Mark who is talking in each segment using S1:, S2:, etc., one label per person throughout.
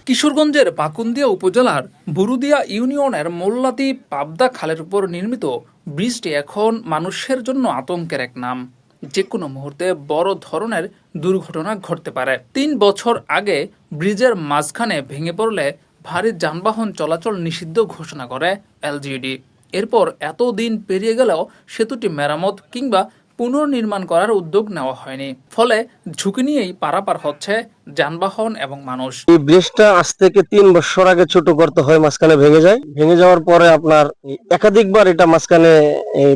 S1: কিশোরগঞ্জের পাকুন্দিয়া উপজেলার বুরুদিয়া ইউনিয়নের মোল্লাতি পাবদা খালের উপর নির্মিত ব্রিজটি এখন মানুষের জন্য আতঙ্কের এক নাম। যে কোনো মুহূর্তে বড় ধরনের দুর্ঘটনা ঘটতে পারে। তিন বছর আগে ব্রিজের মাঝখানে ভেঙে পড়লে ভারী যানবাহন চলাচল নিষিদ্ধ ঘোষণা করে এলজিডি এরপর এত দিন পেরিয়ে গেলেও সেতুটি মেরামত কিংবা পুনর্নির্মাণ করার উদ্যোগ নেওয়া হয়নি। ফলে ঝুঁকি নিয়েই পারাপার হচ্ছে যানবাহন এবং মানুষ।
S2: এই ব্রিজটা আজ থেকে তিন বছর আগে ছোট করতে হয়, মাঝখানে ভেঙে যায়। ভেঙে যাওয়ার পরে আপনার একাধিকবার এটা মাঝখানে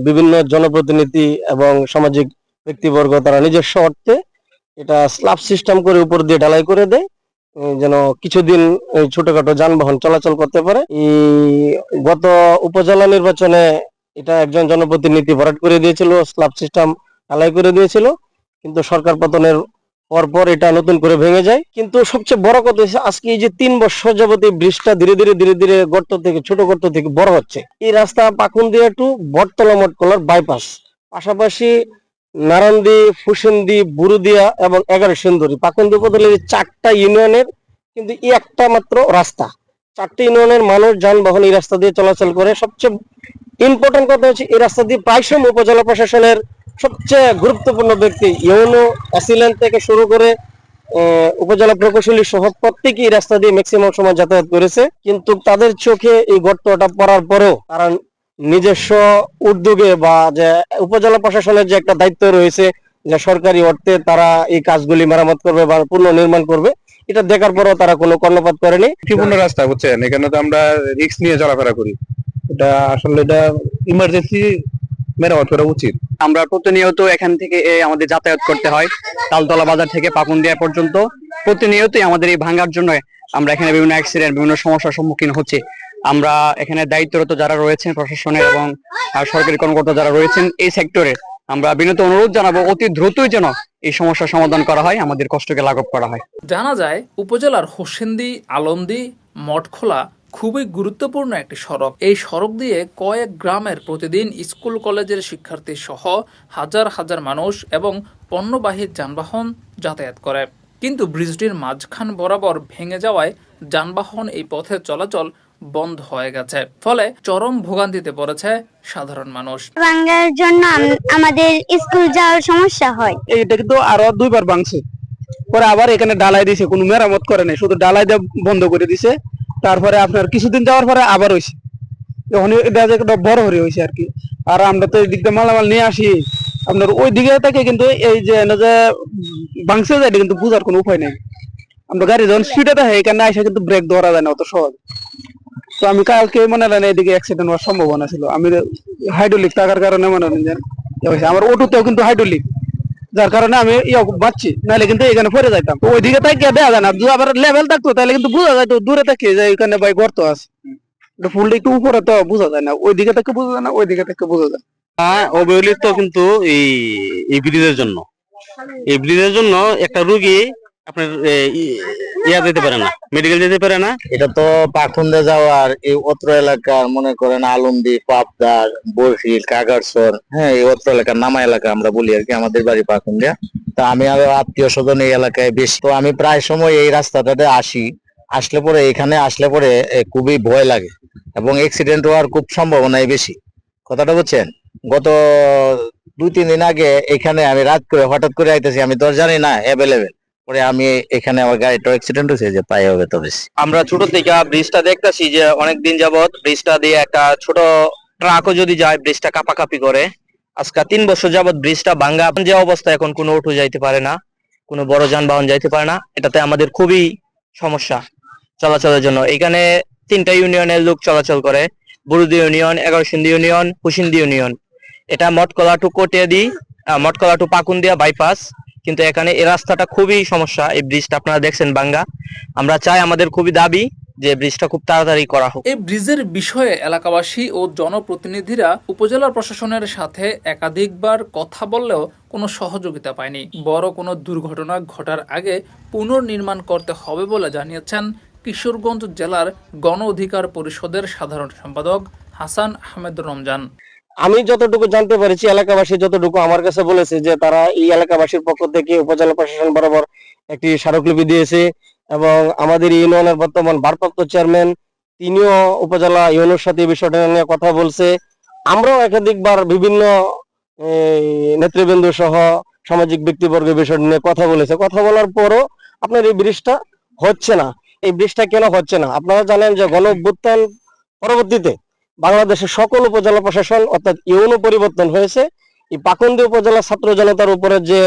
S2: বিভিন্ন জনপ্রতিনিধি এবং সামাজিক ব্যক্তিবর্গ তারা নিজস্ব অর্থে এটা স্ল্যাব সিস্টেম করে উপর দিয়ে ঢালাই করে দেয়। যেন কিছুদিন ছোটখাটো যানবাহন চলাচল করতে পারে। গত উপজেলা নির্বাচনে এটা একজন জনপ্রতিনিধি ভরাট করে দিয়েছিল, স্ল্যাব সিস্টেম ঢালাই করে দিয়েছিল, কিন্তু সরকার পতনের পরপর এটা নতুন করে ভেঙে যায়। কিন্তু সবচেয়ে বড় কথা হচ্ছে, আজকে এই যে তিন বছর যাবত এই ব্রিজটা ধীরে ধীরে ধীরে ধীরে গর্ত থেকে, ছোট গর্ত থেকে বড় হচ্ছে। এই রাস্তা পাকুন্দিয়া টু বটতলা মটকলার বাইপাস পাশাপাশি নারায়ণদি, ফুসেন্দি, বুরুদিয়া এবং এগারো সুন্দরী। পাকুন্দি উপজেলার এই চারটা ইউনিয়নের, কিন্তু একটা মাত্র রাস্তা। চারটি ইউনিয়নের মানুষ যানবাহন এই রাস্তা দিয়ে চলাচল করে। সবচেয়ে ইম্পর্টেন্ট কথা হচ্ছে, এই রাস্তা দিয়ে প্রায় সময় উপজেলা প্রশাসনের সবচেয়ে গুরুত্বপূর্ণ ব্যক্তি ইউনো অ্যাসিলেন্ট থেকে শুরু করে উপজেলা প্রকৌশলী সহ প্রত্যেকেই রাস্তা দিয়ে ম্যাক্সিমাম সময় যাতায়াত করেছে। কিন্তু তাদের চোখে এই গর্তটা পড়ার পরেও তারা নিজস্ব উদ্যোগে বা যে উপজেলা প্রশাসনের যে একটা দায়িত্ব রয়েছে, যে সরকারি অর্থে তারা এই কাজগুলি মেরামত করবে বা পুনর্নির্মাণ করবে, এটা দেখার পরেও তারা কোনো কর্ণপাত করেনি।
S3: ঝুঁকিপূর্ণ রাস্তা, বুঝছেন? এখানে তো আমরা রিস্ক নিয়ে চলাফেরা করি। এটা আসলে এটা ইমার্জেন্সি মেরামত করা উচিত।
S4: আমরা প্রতিনিয়ত এখান থেকে আমাদের যাতায়াত করতে হয়। তালতলা বাজার থেকে পাকুন্দিয়া পর্যন্ত। প্রতিনিয়তই আমাদের এই ভাঙার জন্য আমরা এখানে বিভিন্ন অ্যাক্সিডেন্ট বিভিন্ন সমস্যার সম্মুখীন হচ্ছে। আমরা এখানে দায়িত্বরত যারা রয়েছেন প্রশাসনের এবং সরকারি কর্মকর্তা যারা রয়েছেন এই সেক্টরে আমরা বিনত অনুরোধ জানাব অতি দ্রুতই যেন এই সমস্যার সমাধান করা হয় আমাদের কষ্টকে লাঘব করা হয়।
S1: জানা যায় উপজেলার হোসেন্দি আলন্দি মঠখোলা খুবই গুরুত্বপূর্ণ একটি সড়ক। এই সড়ক দিয়ে কয়েক গ্রামের প্রতিদিন স্কুল কলেজের শিক্ষার্থী সহ হাজার হাজার মানুষ এবং পণ্যবাহী যানবাহন যাতায়াত করে। কিন্তু ব্রিজটির মাঝখান বরাবর ভেঙে যাওয়ায় যানবাহন এই পথে চলাচল বন্ধ হয়ে গেছে। ফলে চরম ভোগান্তিতে পড়েছে সাধারণ মানুষ।
S5: ভাঙ্গার জন্য আমাদের স্কুল যাওয়ার সমস্যা হয়।
S6: এইটা কিন্তু আরও দুইবার ভাঙছে। পরে আবার এখানে ডালাই দিছে কোনো মেরামত করে নাই। শুধু ডালাই দিয়ে বন্ধ করে দিছে। তারপরে আপনার কিছুদিন যাওয়ার পরে আবার হয়েছে এখন এটা একটা বড় হরে হয়েছে আর কি। আর আমরা তো মালামাল নিয়ে আসি। আপনার ওই দিকে কিন্তু এই যে যে যায় কিন্তু কোনো উপায় নেই। আমরা গাড়ি যখন স্পিডে দেখে, এখানে আসে কিন্তু ব্রেক ধরা যায় না অত সহজ। তো আমি কালকে মনে হয় এদিকে অ্যাক্সিডেন্ট হওয়ার সম্ভাবনা ছিল। আমি হাইড্রোলিক থাকার কারণে মনে হয়। আমার অটোতেও কিন্তু হাইড্রোলিক যার কারণে আমি ইয়ে বাঁচছি, নাহলে কিন্তু এখানে পরে যাইতাম। ওই ওইদিকে তাকিয়ে দেওয়া যায় না আবার লেভেল থাকতো, তাহলে কিন্তু বোঝা যায় দূরে তাকিয়ে যায় এখানে ভাই গর্ত আছে। ফুলটা একটু উপরে তো বোঝা যায় না, ওইদিকে থেকে বোঝা যায় না, ওইদিকে থেকে বোঝা যায়।
S2: হ্যাঁ অবহেলিত কিন্তু এই এই ব্রিজের জন্য। এই ব্রিজের জন্য একটা রুগী আপনার ইয়া যেতে পারে না মেডিকেল যেতে পারে না?
S7: এটা তো পাখুন্দা যাওয়ার এই অত্র এলাকার, মনে করেন আলমদি পাবদার বরফিল কাগারসর হ্যাঁ এই অত্র এলাকার নামা এলাকা আমরা বলি আর কি, আমাদের বাড়ি পাখুন্দিয়া তা আমি আর আত্মীয় স্বজন এই এলাকায় বেশি, তো আমি প্রায় সময় এই রাস্তাটাতে আসি। আসলে পরে, এখানে আসলে পরে খুবই ভয় লাগে এবং অ্যাক্সিডেন্ট হওয়ার খুব সম্ভাবনাই বেশি। কথাটা বুঝছেন? গত দুই, তিন দিন আগে এখানে আমি রাত করে, হঠাৎ করে আইতেছি, আমি তো জানি না অ্যাভেলেবেল পরে আমি এখানে আমার গাড়িটা অ্যাক্সিডেন্ট হয়েছে যে পায়ে হবে তো বেশি
S4: আমরা ছোট থেকে ব্রিজটা দেখতেছি যে অনেক দিন যাবত ব্রিজটা দিয়ে একটা ছোট ট্রাকও যদি যায় ব্রিজটা কাপাকাপি করে। আজকে তিন বছর যাবত ব্রিজটা ভাঙ্গা। যে অবস্থা এখন কোনো অটো যাইতে পারে না কোনো বড় যানবাহন যাইতে পারে না। এটাতে আমাদের খুবই সমস্যা চলাচলের জন্য। এখানে তিনটা ইউনিয়নের লোক চলাচল করে। Burudi union Egarosindi union Husindi union. এটা Matkola to Kotiadi ah, Matkola to Pakundia bypass. কিন্তু এখানে এই রাস্তাটা খুবই সমস্যা, এই ব্রিজটা আপনারা দেখছেন বাঙ্গা। আমরা চাই আমাদের খুবই দাবি যে ব্রিজটা খুব তাড়াতাড়ি করা হোক।
S1: এই ব্রিজের বিষয়ে এলাকাবাসী ও জনপ্রতিনিধিরা উপজেলা প্রশাসনের সাথে একাধিকবার কথা বললেও কোনো সহযোগিতা পায়নি। বড় কোনো দুর্ঘটনা ঘটার আগে পুনর্নির্মাণ করতে হবে বলে জানিয়েছেন কিশোরগঞ্জ জেলার গণ অধিকার পরিষদের সাধারণ সম্পাদক হাসান আহমেদ রমজান।
S2: আমি যতটুকু জানতে পেরেছি, এলাকাবাসী যতটুকু আমার কাছে বলেছে যে তারা এই এলাকাবাসীর পক্ষ থেকে উপজেলা প্রশাসন বরাবর একটি স্মারকলিপি দিয়েছে এবং আমাদের ইউনিয়নের বর্তমান ভারপ্রাপ্ত চেয়ারম্যান তিনিও উপজেলা ইউনিয়নের সাথে এই বিষয়টা নিয়ে কথা বলছে। আমরাও একাধিকবার বিভিন্ন নেতৃবৃন্দ সহ সামাজিক ব্যক্তিবর্গ এই বিষয়টা নিয়ে কথা বলেছে। কথা বলার পরও আপনার এই ব্রিজটা হচ্ছে না। এই ব্রিজটা কেন হচ্ছে না? আপনারা জানেন যে গণ পরবর্তীতে বাংলাদেশের সকল উপজেলা প্রশাসন অর্থাৎ ইউনো পরিবর্তন হয়েছে। এই পাকুন্দি উপজেলা ছাত্র জনতার উপরে যে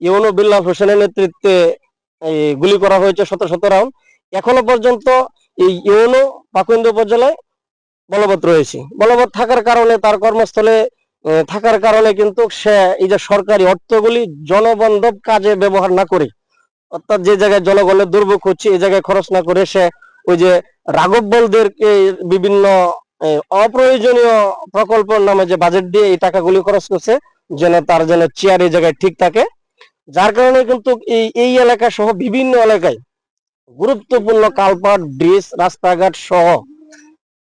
S2: ইউনো বিল্লাল হোসেনের নেতৃত্বে গুলি করা হয়েছে শত শত রাউন্ড, এখনও পর্যন্ত এই ইউনো পাকুন্দি উপজেলায় বলবৎ রয়েছে। বলবৎ থাকার কারণে তার কর্মস্থলে থাকার কারণে কিন্তু সে এই যে সরকারি অর্থগুলি জনবন্ধব কাজে ব্যবহার না করে, অর্থাৎ যে জায়গায় জনগণের দুর্ভোগ হচ্ছে এই জায়গায় খরচ না করে সে ওই যে রাঘব বলদেরকে বিভিন্ন অপ্রয়োজনীয় প্রকল্পের নামে যে বাজেট দিয়ে এই টাকাগুলি খরচ করছে, যেন তার যেন চেয়ার এই জায়গায় ঠিক থাকে। যার কারণে কিন্তু এই এই এলাকা সহ বিভিন্ন এলাকায় গুরুত্বপূর্ণ কালপাট ব্রিজ রাস্তাঘাট সহ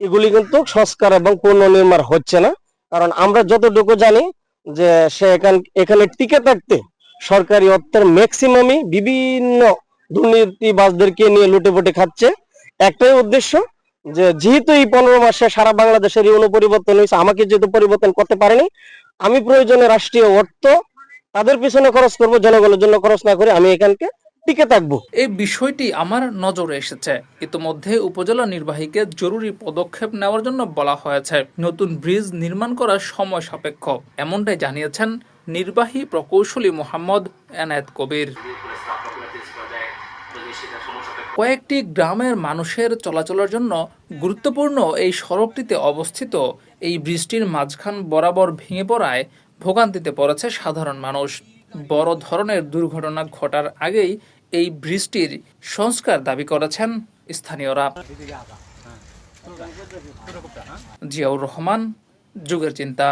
S2: এগুলি কিন্তু সংস্কার এবং পুনর্নির্মাণ হচ্ছে না। কারণ আমরা যতটুকু জানি যে সে এখান, এখানে টিকে থাকতে সরকারি অর্থের ম্যাক্সিমামই বিভিন্ন দুর্নীতিবাজদেরকে নিয়ে লুটেপুটে খাচ্ছে। একটাই উদ্দেশ্য যে যেহেতু এই পনেরো মাসে সারা বাংলাদেশের ইউনো পরিবর্তন হয়েছে, আমাকে যেহেতু পরিবর্তন করতে পারেনি, আমি প্রয়োজনে রাষ্ট্রীয় অর্থ, তাদের পিছনে খরচ করব, জনগণের জন্য খরচ না করে আমি এখানকে টিকে থাকব।
S1: এই বিষয়টি আমার নজরে এসেছে। ইতিমধ্যে উপজেলা নির্বাহীকে জরুরি পদক্ষেপ নেওয়ার জন্য বলা হয়েছে, নতুন ব্রিজ নির্মাণ করা সময় সাপেক্ষ, এমনটাই জানিয়েছেন নির্বাহী প্রকৌশলী মোহাম্মদ এনায়েত কবির। কয়েকটি গ্রামের মানুষের চলাচলের জন্য গুরুত্বপূর্ণ এই সড়কটিতে অবস্থিত। এই ব্রিজটির মাঝখান বরাবর ভেঙে পড়ায় ভোগান্তিতে পড়েছে সাধারণ মানুষ। বড় ধরনের দুর্ঘটনা ঘটার আগেই এই ব্রিজটির সংস্কার দাবি করেছেন স্থানীয়রা। জিয়াউর রহমান, যুগের চিন্তা।